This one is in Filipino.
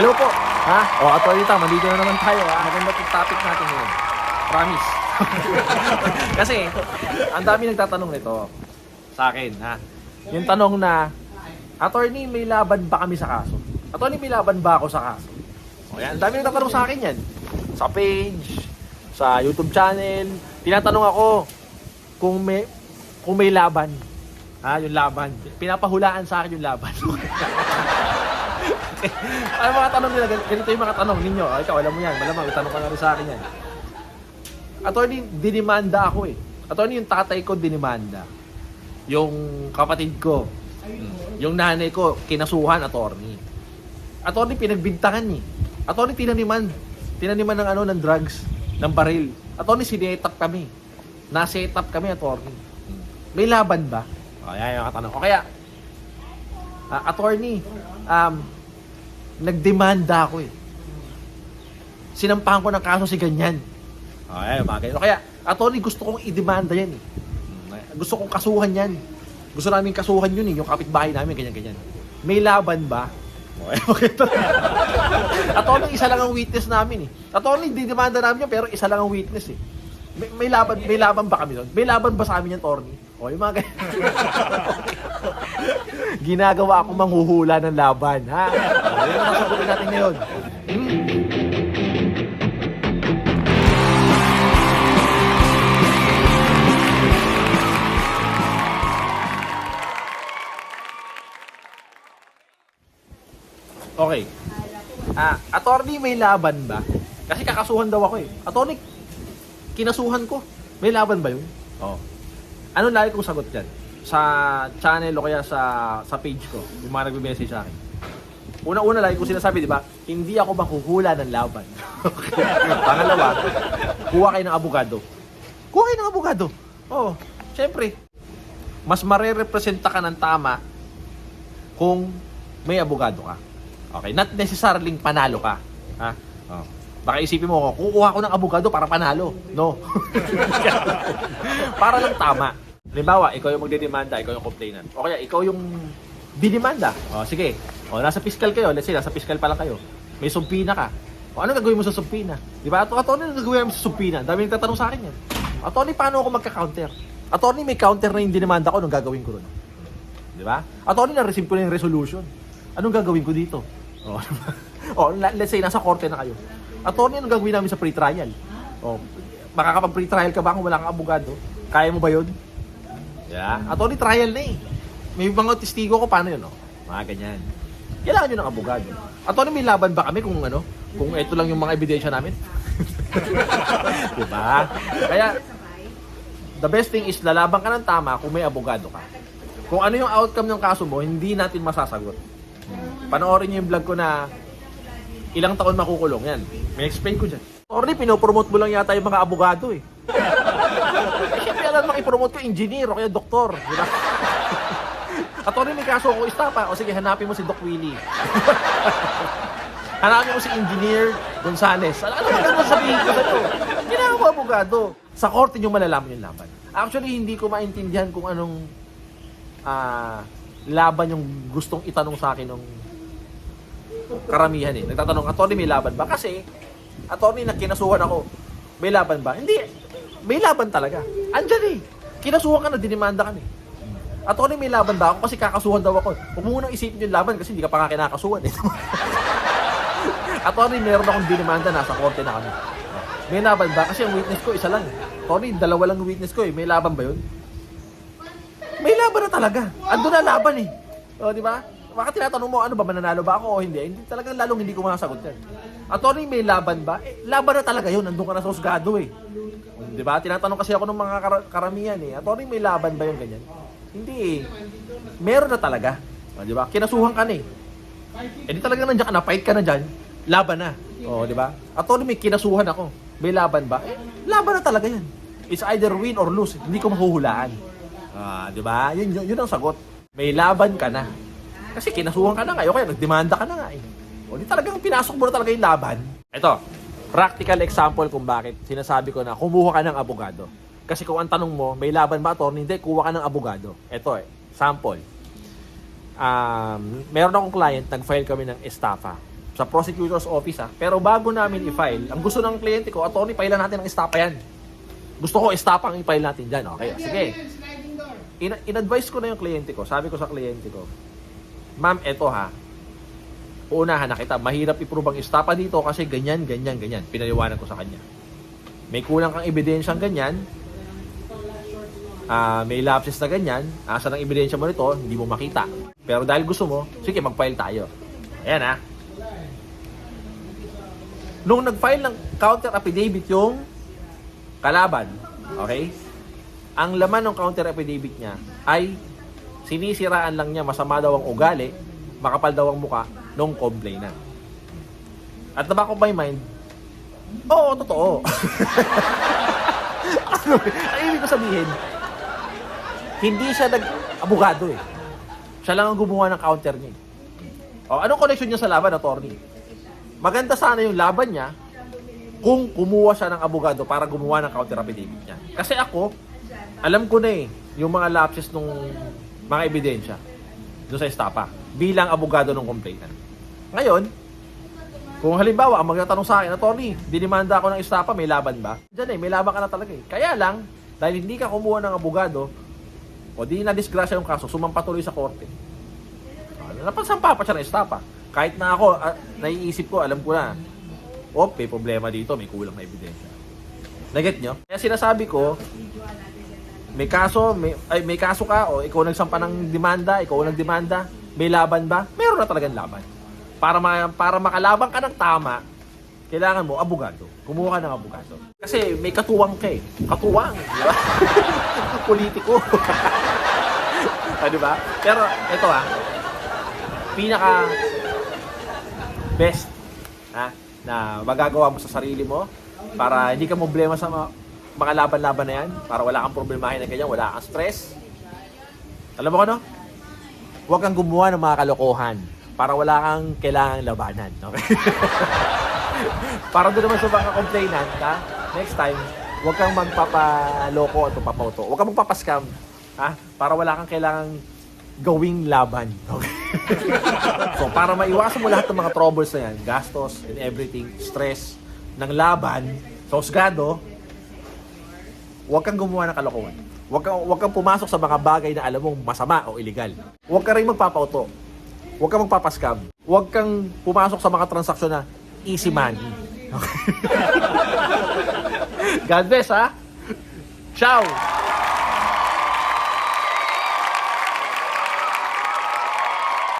Hello po. Ha? O, oh, attorney Tam, nandito na naman tayo. Ha? Maganda po topic natin ngayon. Promise. Kasi, ang dami nagtatanong nito sa akin. Ha? Yung tanong na, attorney, may laban ba kami sa kaso? Attorney, may laban ba ako sa kaso? O yan, ang dami nagtatanong sa akin yan. Sa page, sa YouTube channel. Tinatanong ako kung may kung may laban. Ha, yung laban. Pinapahulaan sa akin yung laban. ano mga tanong nila? Ganito yung mga tanong ninyo. Ah, ikaw, alam mo yan. Malamang, tanong ka na sa akin yan. Attorney, dinimanda ako eh. Attorney, yung tatay ko dinimanda. Yung kapatid ko. Yung nanay ko, kinasuhan, attorney. Attorney, pinagbintangan eh. Attorney, tinaniman. Tinaniman ng ano, ng drugs, ng baril. Attorney, sinetap kami. Na-set up kami, attorney. May laban ba? O, yan yung katanong. O kaya, ah, attorney, um, nagdemanda ako eh. Sinampahan ko ng kaso si ganyan. Yan, mga ganyan. Kaya, attorney, gusto kong i-demanda yan eh. Gusto kong kasuhan yan. Gusto namin kasuhan yun eh, yung kapitbahay namin, ganyan-ganyan. May laban ba? Okay, okay. attorney, isa lang ang witness namin eh. Attorney, didemanda namin yun, pero isa lang ang witness eh. May, may laban, may laban ba kami doon? May laban ba sa amin yan, Torny? O, yung mga ganyan. Ginagawa ako manghuhula ng laban, ha? O, yun ang sasagutin natin ngayon. Okay. Ah, attorney, may laban ba? Kasi kakasuhan daw ako eh. Attorney, kinasuhan ko. May laban ba yun? Oo. Ano lagi kong sagot dyan? Sa channel o kaya sa sa page ko, yung mga nagbe-message sa akin. Una-una lagi kong sinasabi, di ba? Hindi ako makuhula ng laban. Pangalawa, kuha kayo ng abogado. Kuha kayo ng abogado. Oo. Siyempre, mas marerepresenta ka ng tama kung may abogado ka. Okay, not necessarily panalo ka. Ha? Oh. Baka isipin mo, kukuha ko ng abogado para panalo. No. para lang tama. Halimbawa, ikaw yung magdedemanda, ikaw yung complainant. O kaya, ikaw yung didemanda. O, sige. O, nasa fiscal kayo. Let's say, nasa fiscal pa lang kayo. May sumpina ka. O, ano gagawin mo sa sumpina? Di ba? Ato, attorney, ano gagawin mo sa sumpina? Dami nagtatanong sa akin yan. Attorney, paano ako magka-counter? Attorney, may counter na yung dinemanda ko, anong gagawin ko ron? Di ba? Attorney, na-receive ko na yung resolution. Anong gagawin ko dito? O, o la- let's say, nasa korte na kayo. Attorney, anong gagawin namin sa pre-trial? O, makakapag-pre-trial ka ba kung wala kang abogado? Kaya mo ba yun? Yeah. Attorney, trial na eh. May mga testigo ko, paano yun? O? Mga ganyan. Kailangan nyo ng abogado. Attorney, may laban ba kami kung ano? Kung ito lang yung mga ebidensya namin? diba? Kaya, the best thing is lalaban ka ng tama kung may abogado ka. Kung ano yung outcome ng kaso mo, hindi natin masasagot. Panoorin niyo yung vlog ko na ilang taon makukulong yan. May explain ko dyan. Orly, pinopromote mo lang yata yung mga abogado eh. eh Siyempre alam mo i-promote ko engineer o kaya doktor. Di ba? At orly, may kaso ko istapa. O sige, hanapin mo si Doc Willie. hanapin mo si Engineer Gonzales. Ano ano ba ganun sabihin ko sa'yo? Kailangan mo abogado. Sa korte nyo malalaman yung laban. Actually, hindi ko maintindihan kung anong ah laban yung gustong itanong sa akin ng karamihan eh. Nagtatanong, attorney may laban ba? Kasi, attorney na kinasuhan ako, may laban ba? Hindi, may laban talaga. Andyan eh. Kinasuhan ka na, dinimanda ka na eh. Attorney may laban ba ako? Kasi kakasuhan daw ako. Huwag mo munang isipin yung laban kasi hindi ka pa nga kinakasuhan eh. attorney, meron akong dinimanda, nasa korte na kami. May laban ba? Kasi ang witness ko, isa lang. eh. Attorney, dalawa lang witness ko eh. May laban ba yun? May laban na talaga. Ando na laban eh. O, di ba? Baka tinatanong mo, ano ba, mananalo ba ako o hindi? Hindi talagang lalong hindi ko masasagot yan. Attorney, may laban ba? Eh, laban na talaga yun. Nandun ka na sa husgado eh. Di ba? Tinatanong kasi ako ng mga kar- karamihan eh. Attorney, may laban ba yung ganyan? Hindi eh. Meron na talaga. O, di ba? Kinasuhan ka na eh. Eh di talagang nandiyan ka na, fight ka na dyan, laban na. O, di ba? Attorney, may kinasuhan ako. May laban ba? Eh, laban na talaga yan. It's either win or lose. Hindi ko mahuhulaan. Ah, di ba? Yun, yun, yun ang sagot. May laban ka na. Kasi kinasuhan ka na nga, o kaya nagdemanda ka na nga eh. O di talagang pinasok mo na talaga yung laban. Ito, practical example kung bakit sinasabi ko na kumuha ka ng abogado. Kasi kung ang tanong mo, may laban ba attorney? Hindi, kuha ka ng abogado. Ito eh, sample. Um, meron akong client, nag-file kami ng estafa. sa prosecutor's office ha. Pero bago namin i-file, ang gusto ng kliyente ko, attorney, pailan natin ang estapa yan. Gusto ko estapa ang i-file natin dyan. Okay, sige. In- in-advise ko na yung kliyente ko. Sabi ko sa kliyente ko, Ma'am, eto ha. Uunahan na kita. Mahirap i-prove ang estapa dito kasi ganyan, ganyan, ganyan. Pinaliwanag ko sa kanya. May kulang kang ebidensyang ganyan. Ah, may lapses na ganyan. Asa ng ebidensya mo nito, hindi mo makita. Pero dahil gusto mo, sige, mag-file tayo. Ayan ha. Nung nag-file ng counter affidavit yung kalaban, okay? Ang laman ng counter affidavit niya ay sinisiraan lang niya masama daw ang ugali, makapal daw ang muka nung complainant. At the back of my mind, oo, totoo. ano, ang ibig ko sabihin, hindi siya nag-abogado eh. Siya lang ang gumawa ng counter niya. eh. O, anong connection niya sa laban, attorney? Maganda sana yung laban niya kung kumuha siya ng abogado para gumawa ng counter affidavit niya. Kasi ako, alam ko na eh, yung mga lapses nung mga ebidensya doon sa estapa bilang abogado ng complainant. Ngayon, kung halimbawa, ang magtatanong sa akin, attorney, dinimanda ako ng estapa, may laban ba? Diyan eh, may laban ka na talaga eh. Kaya lang, dahil hindi ka kumuha ng abogado, o di na disgrasya yung kaso, sumampa tuloy sa korte. Uh, napasampa pa siya ng estapa. Kahit na ako, ah, naiisip ko, alam ko na, oh, may problema dito, may kulang na ebidensya. Naget nyo? Kaya sinasabi ko, may kaso, may, ay, may kaso ka, o ikaw nagsampa ng demanda, ikaw nagdemanda, may laban ba? Meron na talagang laban. Para, ma, para makalaban ka ng tama, kailangan mo abogado. Kumuha ka ng abogado. Kasi may katuwang ka eh. Katuwang, di ba? Politiko. ah, ba? Pero ito ah, pinaka best ha, na magagawa mo sa sarili mo para hindi ka problema sa mga, laban-laban na yan, para wala kang problemahin na ganyan, wala kang stress. Alam mo ko, no? Huwag kang gumawa ng mga kalokohan para wala kang kailangang labanan. Okay? para doon naman sa mga complainant, ha? Next time, huwag kang magpapaloko at papauto. Huwag kang magpapaskam, ha? Para wala kang kailangang gawing laban. Okay? so, para maiwasan mo lahat ng mga troubles na yan, gastos and everything, stress ng laban, sa husgado, huwag kang gumawa ng kalokohan. Huwag kang, huwag kang pumasok sa mga bagay na alam mong masama o illegal. Huwag ka rin magpapauto. Huwag kang magpapaskam. Huwag kang pumasok sa mga transaksyon na easy money. Okay? God bless, ha? Ciao!